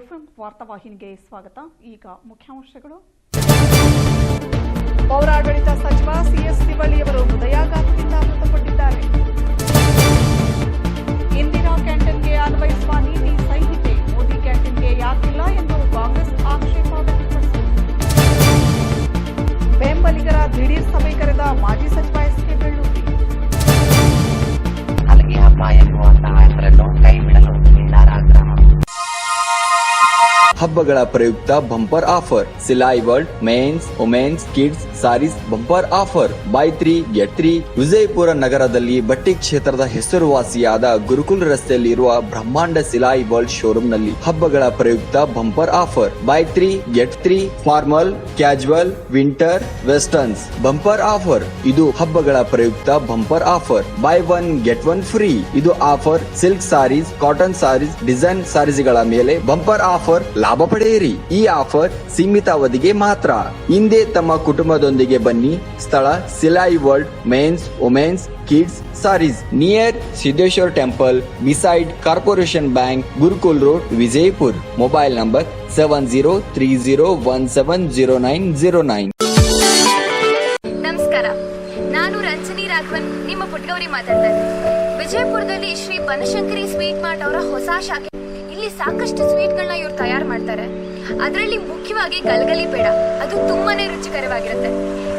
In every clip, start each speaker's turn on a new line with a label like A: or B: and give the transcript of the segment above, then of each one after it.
A: FM ವಾರ್ತಾವಾಹಿನಿಗೆ ಸ್ವಾಗತ. ಈಗ ಮುಖ್ಯಾಂಶಗಳು. ಪೌರಾಡಳಿತ
B: ಪ್ರಯುಕ್ತ bumper offer Silai world mens womens kids sarees bumper offer buy three get three Vijayapura ನಗರದಲ್ಲಿ ಬಟ್ಟೆ ಕ್ಷೇತ್ರದ ಹೆಸರುವಾಸಿಯಾದ ಗುರುಕುಲ್ ರಸ್ತೆಯಲ್ಲಿರುವ ಬ್ರಹ್ಮಾಂಡ ಸಿಲಾಯಿ ವರ್ಲ್ಡ್ ಶೋರೂಮ್ನಲ್ಲಿ ಹಬ್ಬಗಳ ಪ್ರಯುಕ್ತ bumper offer buy three get three formal casual winter westerns bumper offer ಇದು ಹಬ್ಬಗಳ ಪ್ರಯುಕ್ತ bumper offer buy one get one free ಇದು offer silk sarees cotton sarees design ಸಾರೀಸ್ಗಳ ಮೇಲೆ ಬಂಪರ್ ಆಫರ್ ಲಾಭ ಪಡೆಯಿರಿ ಈ ಆಫರ್ ಸೀಮಿತ ಅವಧಿಗೆ ಮಾತ್ರ. ಹಿಂದೆ ತಮ್ಮ ಕುಟುಂಬದೊಂದಿಗೆ ಬನ್ನಿ. ಸ್ಥಳ Silai world, mens, womens, kids, sarees. Near Siddheshwar temple, beside corporation bank, Gurukul road, Vijayapur. Mobile number seven zero three zero one seven zero nine zero nine
C: ನಮಸ್ಕಾರ. ನಾನು ರಂಜನಿ ರಾಘವನ್, ನಿಮ್ಮ ಪುಟ್ಗೌರಿ ಮಾತಾಡ್ತೇನೆ ವಿಜಯಪುರದಲ್ಲಿ ಶ್ರೀ ಬನಶಂಕರಿ ಸ್ವೀಟ್ ಮಾರ್ಟ್ ಅವರ ಹೊಸ ಶಾಖೆ. ಇಲ್ಲಿ ಸಾಕಷ್ಟು ಸ್ವೀಟ್ಗಳನ್ನ ಇವ್ರು ತಯಾರು ಮಾಡ್ತಾರೆ. ಅದರಲ್ಲಿ ಮುಖ್ಯವಾಗಿ ಗಲಗಲಿ ಬೇಡ ಅದು ತುಂಬಾನೇ ರುಚಿಕರವಾಗಿರುತ್ತೆ.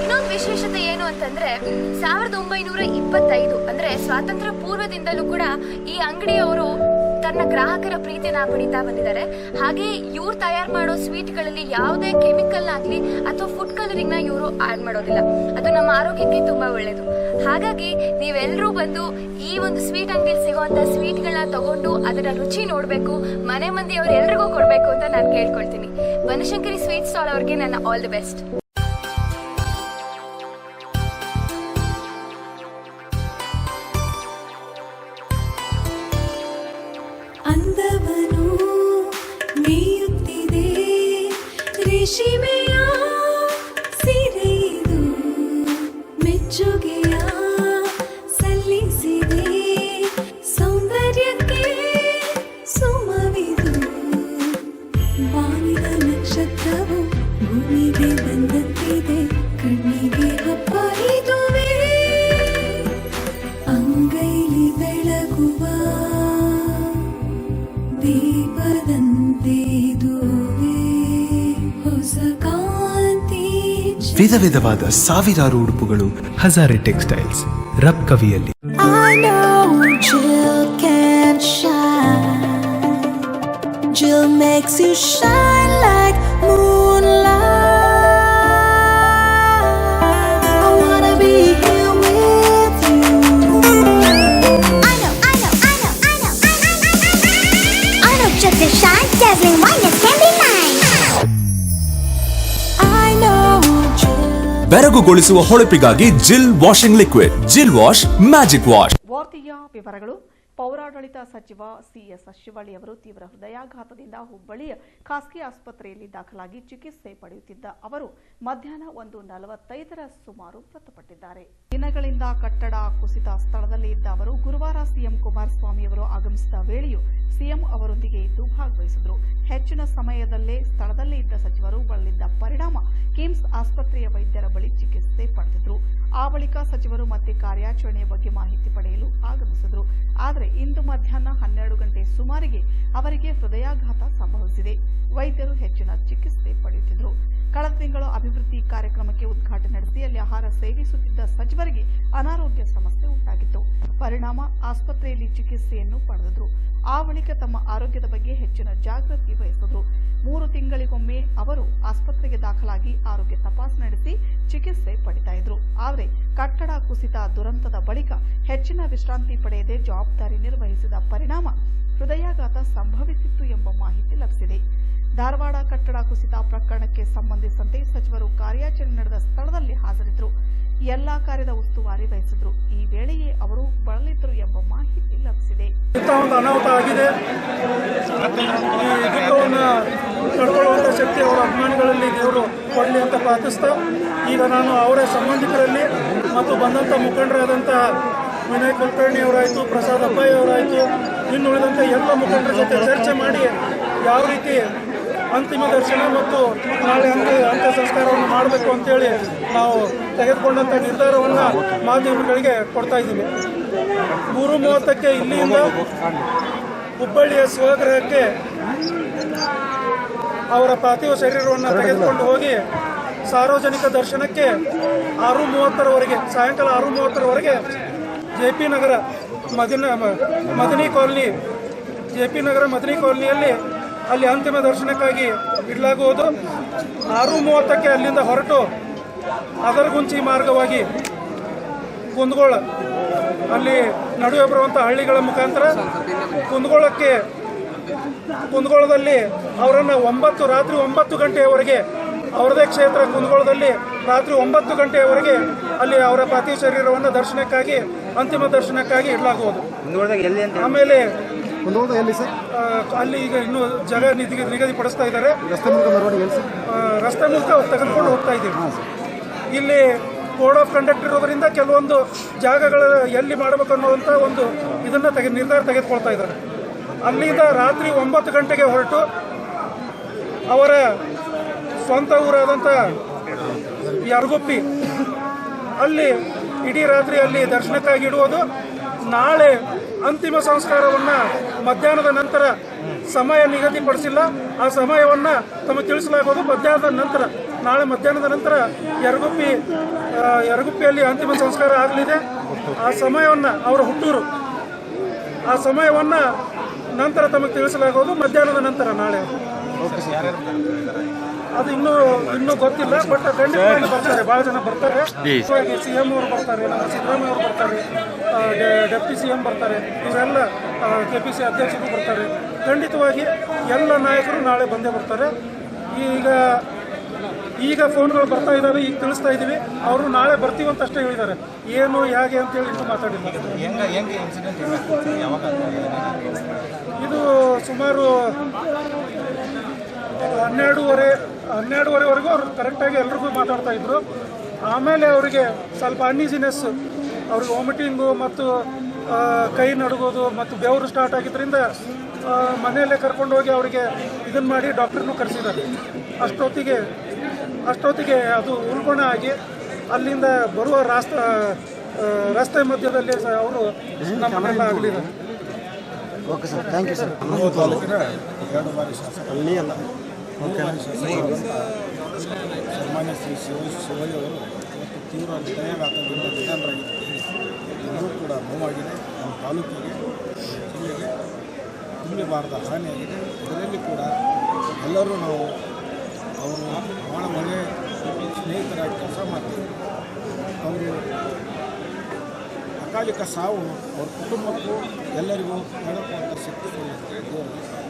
C: ಇನ್ನೊಂದು ವಿಶೇಷತೆ ಏನು ಅಂತಂದ್ರೆ, ಸಾವಿರದ ಒಂಬೈನೂರ ಇಪ್ಪತ್ತೈದು, ಅಂದ್ರೆ ಸ್ವಾತಂತ್ರ್ಯ ಪೂರ್ವದಿಂದಲೂ ಕೂಡ ಈ ಅಂಗಡಿಯವರು ತನ್ನ ಗ್ರಾಹಕರ ಪ್ರೀತಿನ ಪಡಿತಾ ಬಂದಿದ್ದಾರೆ. ಹಾಗೆ ಇವ್ರು ತಯಾರು ಮಾಡೋ ಸ್ವೀಟ್ಗಳಲ್ಲಿ ಯಾವುದೇ ಕೆಮಿಕಲ್ ಆಗಲಿ ಅಥವಾ ಫುಡ್ ಕಲರಿಂಗ್ನ ಇವರು ಆಡ್ ಮಾಡೋದಿಲ್ಲ. ಅದು ನಮ್ಮ ಆರೋಗ್ಯಕ್ಕೆ ತುಂಬಾ ಒಳ್ಳೇದು. ಹಾಗಾಗಿ ನೀವೆಲ್ಲರೂ ಬಂದು ಈ ಒಂದು ಸ್ವೀಟ್ ಅಂಗಡಿಯಲ್ಲಿ ಸಿಗುವಂತ ಸ್ವೀಟ್ಗಳನ್ನ ತಗೊಂಡು ಅದರ ರುಚಿ ನೋಡಬೇಕು, ಮನೆ ಮಂದಿ ಅವ್ರು ಎಲ್ರಿಗೂ ಕೊಡಬೇಕು ಅಂತ ನಾನು ಕೇಳ್ಕೊಳ್ತೀನಿ. ಬನಶಂಕರಿ ಸ್ವೀಟ್ ಸ್ಟಾಲ್ ಅವ್ರಿಗೆ ನನ್ನ all the best.
D: she me.
E: ವಿಧ ವಿಧವಾದ ಸಾವಿರಾರು ಉಡುಪುಗಳು ಹಜಾರೆ ಟೆಕ್ಸ್ಟೈಲ್ಸ್ ರಬ್ ಕವಿಯಲ್ಲಿ.
F: Jil makes you
D: shine like moonlight
E: ಬೆರಗುಗೊಳಿಸುವ ಹೊಳಪಿಗಾಗಿ Jil washing liquid. Jil wash magic wash
A: ವಾರ್ತೆಯ ವಿವರಗಳು ಪೌರಾಡಳಿತ ಸಚಿವ ಸಿಎಸ್ ಶಿವಳ್ಳಿ ಅವರು ತೀವ್ರ ಹೃದಯಾಘಾತದಿಂದ ಹುಬ್ಬಳ್ಳಿಯ ಖಾಸಗಿ ಆಸ್ಪತ್ರೆಯಲ್ಲಿ ದಾಖಲಾಗಿ ಚಿಕಿತ್ಸೆ ಪಡೆಯುತ್ತಿದ್ದ ಅವರು ಮಧ್ಯಾಹ್ನ ಒಂದು ನಲವತ್ತೈದರ ಸುಮಾರು ಮೃತಪಟ್ಟಿದ್ದಾರೆ. ದಿನಗಳಿಂದ ಕಟ್ಟಡ ಕುಸಿತ ಸ್ಥಳದಲ್ಲಿ ಇದ್ದ ಅವರು ಗುರುವಾರ ಸಿಎಂ ಕುಮಾರಸ್ವಾಮಿ ಅವರು ಆಗಮಿಸಿದ ವೇಳೆಯೂ ಸಿಎಂ ಅವರೊಂದಿಗೆ ಇದ್ದು ಭಾಗವಹಿಸಿದ್ರು. ಹೆಚ್ಚಿನ ಸಮಯದಲ್ಲೇ ಸ್ಥಳದಲ್ಲಿ ಇದ್ದ ಸಚಿವರು ಬಳಲಿದ್ದ ಪರಿಣಾಮ ಕಿಮ್ಸ್ ಆಸ್ಪತ್ರೆಯ ವೈದ್ಯರ ಬಳಿ ಚಿಕಿತ್ಸೆ ಪಡೆದಿದ್ರು. ಆ ಬಳಿಕ ಸಚಿವರು ಮತ್ತೆ ಕಾರ್ಯಾಚರಣೆಯ ಬಗ್ಗೆ ಮಾಹಿತಿ ಪಡೆಯಲು ಆಗಮಿಸಿದ್ರು. ಆದರೆ ಇಂದು ಮಧ್ಯಾಹ್ನ ಹನ್ನೆರಡು ಗಂಟೆ ಸುಮಾರಿಗೆ ಅವರಿಗೆ ಹೃದಯಾಘಾತ ಸಂಭವಿಸಿದೆ. ವೈದ್ಯರು ಹೆಚ್ಚಿನ ಚಿಕಿತ್ಸೆ ಪಡೆಯುತ್ತಿದ್ದರು. ಕಳೆದ ತಿಂಗಳು ಅಭಿವೃದ್ಧಿ ಕಾರ್ಯಕ್ರಮಕ್ಕೆ ಉದ್ಘಾಟನೆ ನಡೆಸಿ ಅಲ್ಲಿ ಆಹಾರ ಸೇವಿಸುತ್ತಿದ್ದ ಸಚಿವರಿಗೆ ಅನಾರೋಗ್ಯ ಸಮಸ್ಯೆ ಉಂಟಾಗಿತ್ತು. ಪರಿಣಾಮ ಆಸ್ಪತ್ರೆಯಲ್ಲಿ ಚಿಕಿತ್ಸೆಯನ್ನು ಪಡೆದರು ಆ ಬಳಿಕ ತಮ್ಮ ಆರೋಗ್ಯದ ಬಗ್ಗೆ ಹೆಚ್ಚಿನ ಜಾಗೃತಿ ವಹಿಸಿದ್ರು. ಮೂರು ತಿಂಗಳಿಗೊಮ್ಮೆ ಅವರು ಆಸ್ಪತ್ರೆಗೆ ದಾಖಲಾಗಿ ಆರೋಗ್ಯ ತಪಾಸಣೆ ನಡೆಸಿ ಚಿಕಿತ್ಸೆ ಪಡಿತಾ ಇದ್ರು. ಆದರೆ ಕಟ್ಟಡ ಕುಸಿತ ದುರಂತದ ಬಳಿಕ ಹೆಚ್ಚಿನ ವಿಶ್ರಾಂತಿ ಪಡೆಯದೆ ಜವಾಬ್ದಾರಿ ನಿರ್ವಹಿಸಿದ ಪರಿಣಾಮ ಹೃದಯಾಘಾತ ಸಂಭವಿಸಿತ್ತು ಎಂಬ ಮಾಹಿತಿ ಲಭಿಸಿದೆ. ಧಾರವಾಡ, ಕಟ್ಟಡ ಕುಸಿತ ಪ್ರಕರಣಕ್ಕೆ ಸಂಬಂಧಿಸಿದಂತೆ ಸಚಿವರು ಕಾರ್ಯಾಚರಣೆ ನಡೆದ ಸ್ಥಳದಲ್ಲಿ ಹಾಜರಿದ್ದರು. ಎಲ್ಲಾ ಕಾರ್ಯದ ಉಸ್ತುವಾರಿ ವಹಿಸಿದ್ರು ಈ ವೇಳೆಯೇ ಅವರು ಬಳಲಿದ್ರು ಎಂಬ ಮಾಹಿತಿ ಲಭಿಸಿದೆ.
G: ಅನಾಹುತ ಆಗಿದೆ. ಶಕ್ತಿ ಅವರ ಅಭಿಮಾನಿಗಳಲ್ಲಿ ದೇವರು ಕೊಡಲಿ ಅಂತ ಪ್ರಾರ್ಥಿಸ್ತಾ, ಈಗ ನಾನು ಅವರ ಸಂಬಂಧಿಕರಲ್ಲಿ ಮತ್ತು ಬಂದಂತ ಮುಖಂಡರಾದಂಥ ವಿನಯ್ ಕುಲಕರ್ಣಿ ಅವರಾಯಿತು, ಪ್ರಸಾದ್ ಅಬ್ಬಾಯಿ ಅವರಾಯಿತು, ಇನ್ನು ಉಳಿದಂಥ ಎಲ್ಲ ಮುಖಂಡರ ಜೊತೆ ಚರ್ಚೆ ಮಾಡಿ ಯಾವ ರೀತಿ ಅಂತಿಮ ದರ್ಶನ ಮತ್ತು ನಾಳೆ ಅಂತ್ಯ ಅಂತ್ಯ ಸಂಸ್ಕಾರವನ್ನು ಮಾಡಬೇಕು ಅಂತೇಳಿ ನಾವು ತೆಗೆದುಕೊಂಡಂಥ ನಿರ್ಧಾರವನ್ನು ಮಾಧ್ಯಮಗಳಿಗೆ ಕೊಡ್ತಾ ಇದ್ದೀವಿ. ಮೂರು ಮೂವತ್ತಕ್ಕೆ ಇಲ್ಲಿಂದ ಹುಬ್ಬಳ್ಳಿಯ ಸ್ವಗೃಹಕ್ಕೆ ಅವರ ಪಾರ್ಥಿವ ಶರೀರವನ್ನು ತೆಗೆದುಕೊಂಡು ಹೋಗಿ ಸಾರ್ವಜನಿಕ ದರ್ಶನಕ್ಕೆ ಆರು ಮೂವತ್ತರವರೆಗೆ, ಸಾಯಂಕಾಲ ಆರು ಮೂವತ್ತರವರೆಗೆ J P Nagar Madina, Madani colony, J P Nagar Madani ಕಾಲೋನಿಯಲ್ಲಿ ಅಲ್ಲಿ ಅಂತಿಮ ದರ್ಶನಕ್ಕಾಗಿ ಇಡಲಾಗುವುದು. ಆರು ಮೂವತ್ತಕ್ಕೆ ಅಲ್ಲಿಂದ ಹೊರಟು ಅದರಗುಂಚಿ ಮಾರ್ಗವಾಗಿ ಕುಂದಗೋಳ. ಅಲ್ಲಿ ನಡುವೆ ಬರುವಂಥ ಹಳ್ಳಿಗಳ ಮುಖಾಂತರ ಕುಂದಗೋಳಕ್ಕೆ, ಕುಂದಗೋಳದಲ್ಲಿ ಅವರನ್ನು ಒಂಬತ್ತು, ರಾತ್ರಿ ಒಂಬತ್ತು ಗಂಟೆಯವರೆಗೆ ಅವರದೇ ಕ್ಷೇತ್ರ ಕುಂದಗೋಳದಲ್ಲಿ ರಾತ್ರಿ ಒಂಬತ್ತು ಗಂಟೆಯವರೆಗೆ ಅಲ್ಲಿ ಅವರ ಪಾರ್ಥಿವ ಶರೀರವನ್ನು ದರ್ಶನಕ್ಕಾಗಿ ಅಂತಿಮ ದರ್ಶನಕ್ಕಾಗಿ ಇಡಲಾಗುವುದು ಆಮೇಲೆ ಅಲ್ಲಿ ಈಗ ಇನ್ನೂ ಜಾಗ ನಿಗದಿ ನಿಗದಿಪಡಿಸ್ತಾ ಇದ್ದಾರೆ.
H: ರಸ್ತೆ ಮೂಲಕ
G: ತೆಗೆದುಕೊಂಡು ಹೋಗ್ತಾ ಇದ್ದೀವಿ. ಇಲ್ಲಿ ಕೋಡ್ ಆಫ್ ಕಂಡಕ್ಟ್ ಇರೋದ್ರಿಂದ ಕೆಲವೊಂದು ಜಾಗಗಳ ಎಲ್ಲಿ ಮಾಡಬೇಕು ಅನ್ನುವಂಥ ಒಂದು ಇದನ್ನು ತೆಗೆ ನಿರ್ಧಾರ ತೆಗೆದುಕೊಳ್ತಾ ಇದ್ದಾರೆ. ಅಲ್ಲಿಂದ ರಾತ್ರಿ ಒಂಬತ್ತು ಗಂಟೆಗೆ ಹೊರಟು ಅವರ ಸ್ವಂತ ಊರಾದಂಥ ಯರಗುಪ್ಪಿ ಅಲ್ಲಿ ಇಡೀ ರಾತ್ರಿ ಅಲ್ಲಿ ದರ್ಶನಕ್ಕಾಗಿ ಇಡುವುದು. ನಾಳೆ ಅಂತಿಮ ಸಂಸ್ಕಾರವನ್ನು ಮಧ್ಯಾಹ್ನದ ನಂತರ ಸಮಯ ನಿಗದಿಪಡಿಸಿಲ್ಲ. ಆ ಸಮಯವನ್ನು ತಮಗೆ ತಿಳಿಸಲಾಗುವುದು. ಮಧ್ಯಾಹ್ನದ ನಂತರ, ನಾಳೆ ಮಧ್ಯಾಹ್ನದ ನಂತರ ಯರಗುಪ್ಪಿ ಯರಗುಪ್ಪಿಯಲ್ಲಿ ಅಂತಿಮ ಸಂಸ್ಕಾರ ಆಗಲಿದೆ. ಆ ಸಮಯವನ್ನು ಅವರ ಹುಟ್ಟೂರು. ಆ ಸಮಯವನ್ನು ನಂತರ ತಮಗೆ ತಿಳಿಸಲಾಗುವುದು. ಮಧ್ಯಾಹ್ನದ ನಂತರ ನಾಳೆ. ಅದು ಇನ್ನೂ ಇನ್ನೂ ಗೊತ್ತಿಲ್ಲ ಬಟ್ ಖಂಡಿತವಾಗಿ ಬರ್ತಾರೆ. ಭಾಳ ಜನ ಬರ್ತಾರೆ. ಸಿ ಎಂ ಅವರು ಬರ್ತಾರೆ ನಮ್ಮ ಸಿದ್ದರಾಮಯ್ಯ ಅವರು ಬರ್ತಾರೆ ಡೆಪ್ಟಿ ಸಿ ಎಂ ಬರ್ತಾರೆ ಇವರೆಲ್ಲ ಕೆ ಪಿ ಸಿ ಅಧ್ಯಕ್ಷರು ಬರ್ತಾರೆ. ಖಂಡಿತವಾಗಿ ಎಲ್ಲ ನಾಯಕರು ನಾಳೆ ಬಂದೇ ಬರ್ತಾರೆ. ಈಗ ಈಗ ಫೋನ್ಗಳು ಬರ್ತಾ ಇದ್ದಾವೆ ಈಗ ತಿಳಿಸ್ತಾ ಇದ್ದೀವಿ. ಅವರು ನಾಳೆ ಬರ್ತೀವಿ ಅಂತ ಅಷ್ಟೇ ಹೇಳಿದ್ದಾರೆ. ಏನು ಹೇಗೆ ಅಂತೇಳಿ ಇನ್ನೂ ಮಾತಾಡಿಲ್ಲ. ಇದು ಸುಮಾರು ಹನ್ನೆರಡೂವರೆ ಹನ್ನೆರಡುವರೆವರೆಗೂ ಅವರು ಕರೆಕ್ಟಾಗಿ ಎಲ್ರಿಗೂ ಮಾತಾಡ್ತಾ ಇದ್ರು. ಆಮೇಲೆ ಅವರಿಗೆ ಸ್ವಲ್ಪ ಅನ್ಈಸಿನೆಸ್ ಅವ್ರಿಗೆ ವಾಮಿಟಿಂಗು ಮತ್ತು ಕೈ ನಡುಗೋದು ಮತ್ತು ಬೆವರು ಸ್ಟಾರ್ಟ್ ಆಗಿದ್ದರಿಂದ ಮನೆಯಲ್ಲೇ ಕರ್ಕೊಂಡು ಹೋಗಿ ಅವರಿಗೆ ಇದನ್ನು ಮಾಡಿ ಡಾಕ್ಟ್ರನ್ನೂ ಕರೆಸಿದ್ದಾರೆ. ಅಷ್ಟೊತ್ತಿಗೆ ಅಷ್ಟೊತ್ತಿಗೆ ಅದು ಉಲ್ಬಣ ಆಗಿ ಅಲ್ಲಿಂದ ಬರುವ ರಾಸ್ತ ರಸ್ತೆ ಮಧ್ಯದಲ್ಲಿ ಸಹ ಅವರು ನಮ್ಮನ್ನೆಲ್ಲ ಆಗಲಿದ್ದಾರೆ
H: okay sir thank you sir
I: ಎರಡು ಬಾರಿ ಶಾಸಕ
H: ಅಲ್ಲಿ ಅಲ್ಲ
I: ಸನ್ಮಾನ್ಯ ಶ್ರೀ ಶಿವ ಶಿವಯ್ಯ ಅವರು ಇವತ್ತು ತೀವ್ರ ಹೃದಯಾಘಾತದಿಂದ ನಿಧನರಾಗಿದ್ದಾರೆ ಎಲ್ಲರೂ ಕೂಡ ನೋವಾಗಿದೆ ನಮ್ಮ ತಾಲೂಕಿಗೆ ಜಿಲ್ಲೆಗೆ ತುಂಬಬಾರದ ಹಾನಿಯಾಗಿದೆ ಅದರಲ್ಲಿ ಕೂಡ ಎಲ್ಲರೂ ನಾವು ಅವರು ಭಾಳ ಒಳ್ಳೆಯ ಸ್ನೇಹಿತರಾಗಿ ಕೆಲಸ ಮಾಡ್ತೀವಿ ಅವರು ಅಕಾಲಿಕ ಸಾವು ಅವ್ರ ಕುಟುಂಬಕ್ಕೂ ಎಲ್ಲರಿಗೂ ಹೇಳಕ್ಕುವಂಥ ಶಕ್ತಿ ದೇವರಿಗೆ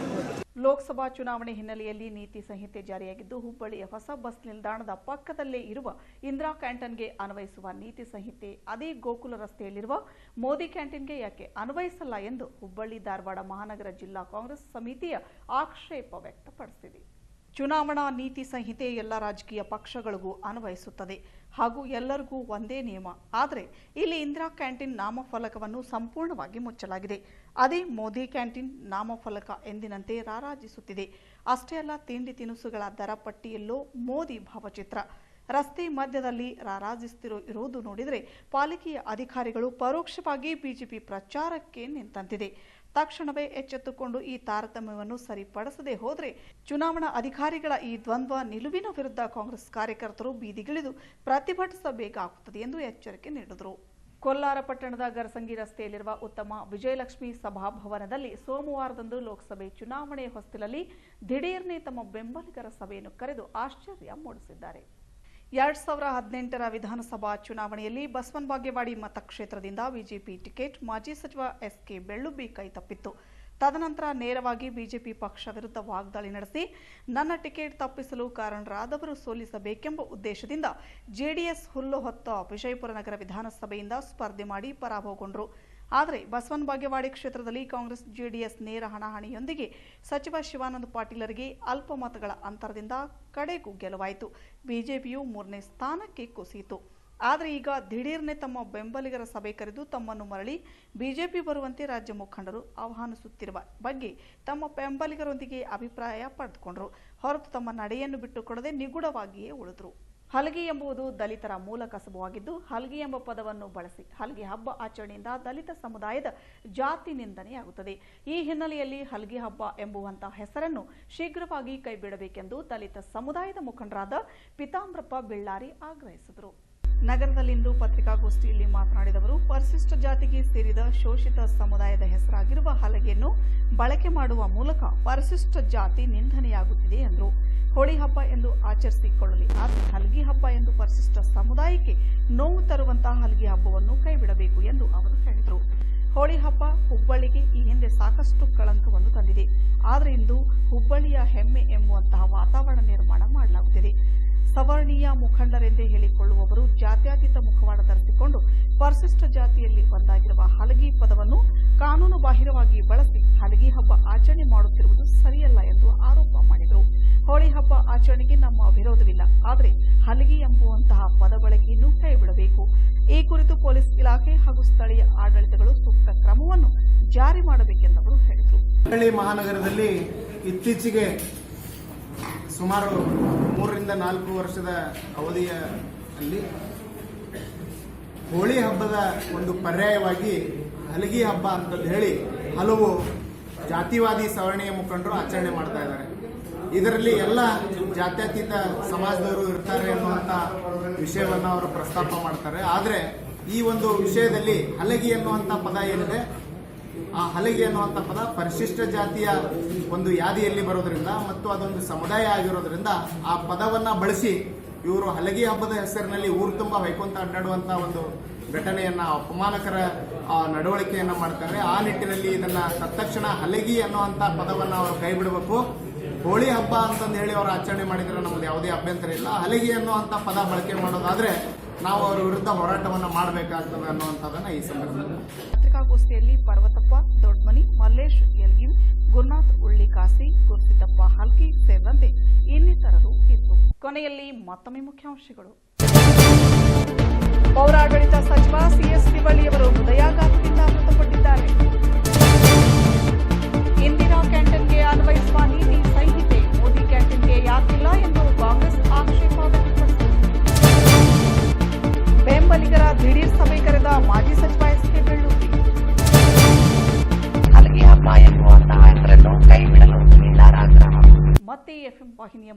A: ಲೋಕಸಭಾ ಚುನಾವಣೆ ಹಿನ್ನೆಲೆಯಲ್ಲಿ ನೀತಿ ಸಂಹಿತೆ ಜಾರಿಯಾಗಿದ್ದು, ಹುಬ್ಬಳ್ಳಿಯ ಹೊಸ ಬಸ್ ನಿಲ್ದಾಣದ ಪಕ್ಕದಲ್ಲೇ ಇರುವ ಇಂದಿರಾ ಕ್ಯಾಂಟೀನ್ಗೆ ಅನ್ವಯಿಸುವ ನೀತಿ ಸಂಹಿತೆ ಅದೇ ಗೋಕುಲ ರಸ್ತೆಯಲ್ಲಿರುವ ಮೋದಿ ಕ್ಯಾಂಟೀನ್ಗೆ ಯಾಕೆ ಅನ್ವಯಿಸಲ್ಲ ಎಂದು ಹುಬ್ಬಳ್ಳಿ ಧಾರವಾಡ ಮಹಾನಗರ ಜಿಲ್ಲಾ ಕಾಂಗ್ರೆಸ್ ಸಮಿತಿಯ ಆಕ್ಷೇಪ ವ್ಯಕ್ತಪಡಿಸಿದೆ. ಚುನಾವಣಾ ನೀತಿ ಸಂಹಿತೆ ಎಲ್ಲ ರಾಜಕೀಯ ಪಕ್ಷಗಳಿಗೂ ಅನ್ವಯಿಸುತ್ತದೆ. ಹಾಗೂ ಎಲ್ಲರಿಗೂ ಒಂದೇ ನಿಯಮ. ಆದರೆ ಇಲ್ಲಿ ಇಂದಿರಾ ಕ್ಯಾಂಟೀನ್ ನಾಮಫಲಕವನ್ನು ಸಂಪೂರ್ಣವಾಗಿ ಮುಚ್ಚಲಾಗಿದೆ. ಅದೇ ಮೋದಿ ಕ್ಯಾಂಟೀನ್ ನಾಮಫಲಕ ಎಂದಿನಂತೆ ರಾರಾಜಿಸುತ್ತಿದೆ. ಅಷ್ಟೇ ಅಲ್ಲ, ತಿಂಡಿ ತಿನಿಸುಗಳ ದರ ಪಟ್ಟಿಯಲ್ಲೂ ಮೋದಿ ಭಾವಚಿತ್ರ. ರಸ್ತೆ ಮಧ್ಯದಲ್ಲಿ ರಾರಾಜಿಸುತ್ತಿರೋ ಇರುವುದು ನೋಡಿದರೆ ಪಾಲಿಕೆಯ ಅಧಿಕಾರಿಗಳು ಪರೋಕ್ಷವಾಗಿ ಬಿಜೆಪಿ ಪ್ರಚಾರಕ್ಕೆ ನಿಂತಂತಿದೆ. ತಕ್ಷಣವೇ ಎಚ್ಚೆತ್ತುಕೊಂಡು ಈ ತಾರತಮ್ಯವನ್ನು ಸರಿಪಡಿಸದೇ ಹೋದರೆ ಚುನಾವಣಾ ಅಧಿಕಾರಿಗಳ ಈ ದ್ವಂದ್ವ ನಿಲುವಿನ ವಿರುದ್ಧ ಕಾಂಗ್ರೆಸ್ ಕಾರ್ಯಕರ್ತರು ಬೀದಿಗಿಳಿದು ಪ್ರತಿಭಟಿಸಬೇಕಾಗುತ್ತದೆ ಎಂದು ಎಚ್ಚರಿಕೆ ನೀಡಿದರು. ಕೊಲ್ಲಾರ ಪಟ್ಟಣದ ಗರಸಂಗಿ ರಸ್ತೆಯಲ್ಲಿರುವ ಉತ್ತಮ ವಿಜಯಲಕ್ಷ್ಮಿ ಸಭಾಭವನದಲ್ಲಿ ಸೋಮವಾರದಂದು ಲೋಕಸಭೆ ಚುನಾವಣೆ ಹೊಸ್ತಿಲಲ್ಲಿ ದಿಢೀರ್ನೆ ತಮ್ಮ ಬೆಂಬಲಿಗರ ಸಭೆಯನ್ನು ಕರೆದು ಆಶ್ಚರ್ಯ ಮೂಡಿಸಿದ್ದಾರೆ. ಎರಡ್ ಸಾವಿರ ಹದಿನೆಂಟರ ವಿಧಾನಸಭಾ ಚುನಾವಣೆಯಲ್ಲಿ ಬಸವನ್ ಬಾಗೇವಾಡಿ ಮತಕ್ಷೇತ್ರದಿಂದ ಬಿಜೆಪಿ ಟಿಕೆಟ್ ಮಾಜಿ ಸಚಿವ ಎಸ್ಕೆ ಬೆಳ್ಳುಬ್ಬಿ ಕೈ ತಪ್ಪಿತ್ತು. ತದನಂತರ ನೇರವಾಗಿ ಬಿಜೆಪಿ ಪಕ್ಷ ವಿರುದ್ಧ ವಾಗ್ದಾಳಿ ನಡೆಸಿ, ನನ್ನ ಟಿಕೆಟ್ ತಪ್ಪಿಸಲು ಕಾರಣರಾದವರು ಸೋಲಿಸಬೇಕೆಂಬ ಉದ್ದೇಶದಿಂದ ಜೆಡಿಎಸ್ ಹುಲ್ಲು ಹೊತ್ತ ವಿಜಯಪುರ ನಗರ ವಿಧಾನಸಭೆಯಿಂದ ಸ್ಪರ್ಧೆ ಮಾಡಿ ಪರಾಭವಗೊಂಡರು. ಆದರೆ ಬಸವನ ಬಾಗೇವಾಡಿ ಕ್ಷೇತ್ರದಲ್ಲಿ ಕಾಂಗ್ರೆಸ್ ಜೆಡಿಎಸ್ ನೇರ ಹಣಾಹಣಿಯೊಂದಿಗೆ ಸಚಿವ ಶಿವಾನಂದ ಪಾಟೀಲರಿಗೆ ಅಲ್ಪ ಮತಗಳ ಅಂತರದಿಂದ ಕಡೆಗೂ ಗೆಲುವಾಯಿತು. ಬಿಜೆಪಿಯು ಮೂರನೇ ಸ್ಥಾನಕ್ಕೆ ಕುಸಿಯಿತು. ಆದರೆ ಈಗ ದಿಢೀರ್ನೆ ತಮ್ಮ ಬೆಂಬಲಿಗರ ಸಭೆ ಕರೆದು ತಮ್ಮನ್ನು ಮರಳಿ ಬಿಜೆಪಿ ಬರುವಂತೆ ರಾಜ್ಯ ಮುಖಂಡರು ಆಹ್ವಾನಿಸುತ್ತಿರುವ ಬಗ್ಗೆ ತಮ್ಮ ಬೆಂಬಲಿಗರೊಂದಿಗೆ ಅಭಿಪ್ರಾಯ ಪಡೆದುಕೊಂಡರು. ಹೊರತು ತಮ್ಮ ನಡೆಯನ್ನು ಬಿಟ್ಟುಕೊಡದೆ ನಿಗೂಢವಾಗಿಯೇ ಉಳಿದರು. ಹಲಗೆ ಎಂಬುದು ದಲಿತರ ಮೂಲ ಕಸಬುವಾಗಿದ್ದು, ಹಲಗಿ ಎಂಬ ಪದವನ್ನು ಬಳಸಿ ಹಲಗಿ ಹಬ್ಬ ಆಚರಣೆಯಿಂದ ದಲಿತ ಸಮುದಾಯದ ಜಾತಿ ನಿಂದನೆಯಾಗುತ್ತದೆ. ಈ ಹಿನ್ನೆಲೆಯಲ್ಲಿ ಹಲಗಿ ಹಬ್ಬ ಎಂಬುವಂತಹ ಹೆಸರನ್ನು ಶೀಘ್ರವಾಗಿ ಕೈಬಿಡಬೇಕೆಂದು ದಲಿತ ಸಮುದಾಯದ ಮುಖಂಡರಾದ ಪಿತಾಂಬ್ರಪ್ಪ ಬಿಳ್ಳಾರಿ ಆಗ್ರಹಿಸಿದರು. ನಗರದಲ್ಲಿಂದು ಪತ್ರಿಕಾಗೋಷ್ಠಿಯಲ್ಲಿ ಮಾತನಾಡಿದವರು, ಪರಿಶಿಷ್ಟ ಜಾತಿಗೆ ಸೇರಿದ ಶೋಷಿತ ಸಮುದಾಯದ ಹೆಸರಾಗಿರುವ ಹಲಗೆಯನ್ನು ಬಳಕೆ ಮಾಡುವ ಮೂಲಕ ಪರಿಶಿಷ್ಟ ಜಾತಿ ನಿಂದನೆಯಾಗುತ್ತಿದೆ ಎಂದರು. ಹೋಳಿ ಹಬ್ಬ ಎಂದು ಆಚರಿಸಿಕೊಳ್ಳಲಿ ಆದರೆ ಹಲಗಿ ಹಬ್ಬ ಎಂದು ಪರಿಶಿಷ್ಟ ಸಮುದಾಯಕ್ಕೆ ನೋವು ತರುವಂತಹ ಹಲಗಿ ಹಬ್ಬವನ್ನು ಕೈಬಿಡಬೇಕು ಎಂದು ಅವರು ಹೇಳಿದರು. ಹೋಳಿ ಹಬ್ಬ ಹುಬ್ಬಳ್ಳಿಗೆ ಈ ಹಿಂದೆ ಸಾಕಷ್ಟು ಕಳಂಕವನ್ನು ತಂದಿದೆ. ಆದರೆ ಇಂದು ಹುಬ್ಬಳ್ಳಿಯ ಹೆಮ್ಮೆ ಎಂಬುವಂತಹ ವಾತಾವರಣ ನಿರ್ಮಾಣ ಮಾಡಲಾಗುತ್ತಿದೆ. ಸವರ್ಣೀಯ ಮುಖಂಡರೆಂದೇ ಹೇಳಿಕೊಳ್ಳುವವರು ಜಾತ್ಯತೀತ ಮುಖವಾಡ ಧರಿಸಿಕೊಂಡು ಪರಿಶಿಷ್ಟ ಜಾತಿಯಲ್ಲಿ ಒಂದಾಗಿರುವ ಹಲಗಿ ಪದವನ್ನು ಕಾನೂನು ಬಾಹಿರವಾಗಿ ಬಳಸಿ ಹಲಗಿ ಹಬ್ಬ ಆಚರಣೆ ಮಾಡುತ್ತಿರುವುದು ಸರಿಯಲ್ಲ ಎಂದು ಆರೋಪ ಮಾಡಿದರು. ಹೋಳಿ ಹಬ್ಬ ಆಚರಣೆಗೆ ನಮ್ಮ ವಿರೋಧವಿಲ್ಲ. ಆದರೆ ಹಲಗಿ ಎಂಬುವಂತಹ ಪದ ಬಳಕೆಯನ್ನು ಕೈಬಿಡಬೇಕು ಈ ಕುರಿತು ಪೊಲೀಸ್ ಇಲಾಖೆ ಹಾಗೂ ಸ್ಥಳೀಯ ಆಡಳಿತಗಳು ಸೂಕ್ತ ಕ್ರಮವನ್ನು ಜಾರಿ ಮಾಡಬೇಕೆಂದವರು ಹೇಳಿದರು.
J: ಹುಬ್ಬಳ್ಳಿ ಮಹಾನಗರದಲ್ಲಿ ಇತ್ತೀಚೆಗೆ ಸುಮಾರು ಮೂರರಿಂದ ನಾಲ್ಕು ವರ್ಷದ ಅವಧಿಯಲ್ಲಿ ಹೋಳಿ ಹಬ್ಬದ ಒಂದು ಪರ್ಯಾಯವಾಗಿ ಹಲಗಿ ಹಬ್ಬ ಅಂತಂದು ಹೇಳಿ ಹಲವು ಜಾತಿವಾದಿ ಸವರ್ಣೀಯ ಮುಖಂಡರು ಆಚರಣೆ ಮಾಡ್ತಾ ಇದ್ದಾರೆ. ಇದರಲ್ಲಿ ಎಲ್ಲ ಜಾತ್ಯತೀತ ಸಮಾಜದವರು ಇರ್ತಾರೆ ಅನ್ನುವಂಥ ವಿಷಯವನ್ನು ಅವರು ಪ್ರಸ್ತಾಪ ಮಾಡ್ತಾರೆ. ಆದರೆ ಈ ಒಂದು ವಿಷಯದಲ್ಲಿ ಹಲಗಿ ಅನ್ನುವಂಥ ಪದ ಏನಿದೆ? ಆ ಹಲಗಿ ಅನ್ನುವಂಥ ಪದ ಪರಿಶಿಷ್ಟ ಜಾತಿಯ ಒಂದು ಯಾದಿಯಲ್ಲಿ ಬರೋದ್ರಿಂದ ಮತ್ತು ಅದೊಂದು ಸಮುದಾಯ ಆಗಿರೋದ್ರಿಂದ ಆ ಪದವನ್ನು ಬಳಸಿ ಇವರು ಹಲಗಿ ಹಬ್ಬದ ಹೆಸರಿನಲ್ಲಿ ಊರು ತುಂಬ ಹೊಯ್ಕೊಂತ ಅಡ್ಡಾಡುವಂತ ಒಂದು ಘಟನೆಯನ್ನ ಅಪಮಾನಕರ ನಡವಳಿಕೆಯನ್ನ ಮಾಡ್ತಾರೆ. ಆ ನಿಟ್ಟಿನಲ್ಲಿ ಇದನ್ನ ತತ್ಕ್ಷಣ ಹಲಗಿ ಅನ್ನುವಂತ ಪದವನ್ನ ಅವರು ಕೈ ಬಿಡಬೇಕು. ಹೋಳಿ ಹಬ್ಬ ಅಂತಂದು ಹೇಳಿ ಅವರು ಆಚರಣೆ ಮಾಡಿದ್ರೆ ನಮ್ದು ಯಾವುದೇ ಅಭ್ಯಂತರ ಇಲ್ಲ. ಹಲಗಿ ಅನ್ನುವಂತ ಪದ ಬಳಕೆ ಮಾಡೋದಾದ್ರೆ ನಾವು ಅವರ ವಿರುದ್ಧ ಹೋರಾಟವನ್ನು ಮಾಡಬೇಕಾಗ್ತದೆ ಅನ್ನುವಂಥದ್ದನ್ನ ಈ ಸಂದರ್ಭದಲ್ಲಿ.
A: ಪತ್ರಿಕಾಗೋಷ್ಠಿಯಲ್ಲಿ ಪರ್ವತಪ್ಪ, ದೊಡ್ಮನಿ, ಮಲ್ಲೇಶ್ ಯಲ್ಗಿನ್ ಗುರುನಾಥ್ ಉಳ್ಳಿಕಾಸಿ ಗುರುಸಿದ್ದಪ್ಪ, ಹಲ್ಕಿ ಸೇರಿದಂತೆ ಇನ್ನಿತರರು ಇದ್ದರು. ಕೊನೆಯಲ್ಲಿ ಮತ್ತೊಮ್ಮೆ ಮುಖ್ಯಾಂಶಗಳು. ಪೌರಾಡಳಿತ ಸಚಿವ ಸಿಎಸ್ ಶಿವಳ್ಳಿಯವರು ಹೃದಯಾಘಾತದಿಂದ ಮೃತಪಟ್ಟಿದ್ದಾರೆ. ಇಂದಿರಾ ಕ್ಯಾಂಟೀನ್ಗೆ ಅನ್ವಯಿಸುವ ನೀತಿ ಸಂಹಿತೆ, ಮೋದಿ ಕ್ಯಾಂಟೀನ್ಗೆ ಯಾಕಿಲ್ಲ ಎಂದು ಕಾಂಗ್ರೆಸ್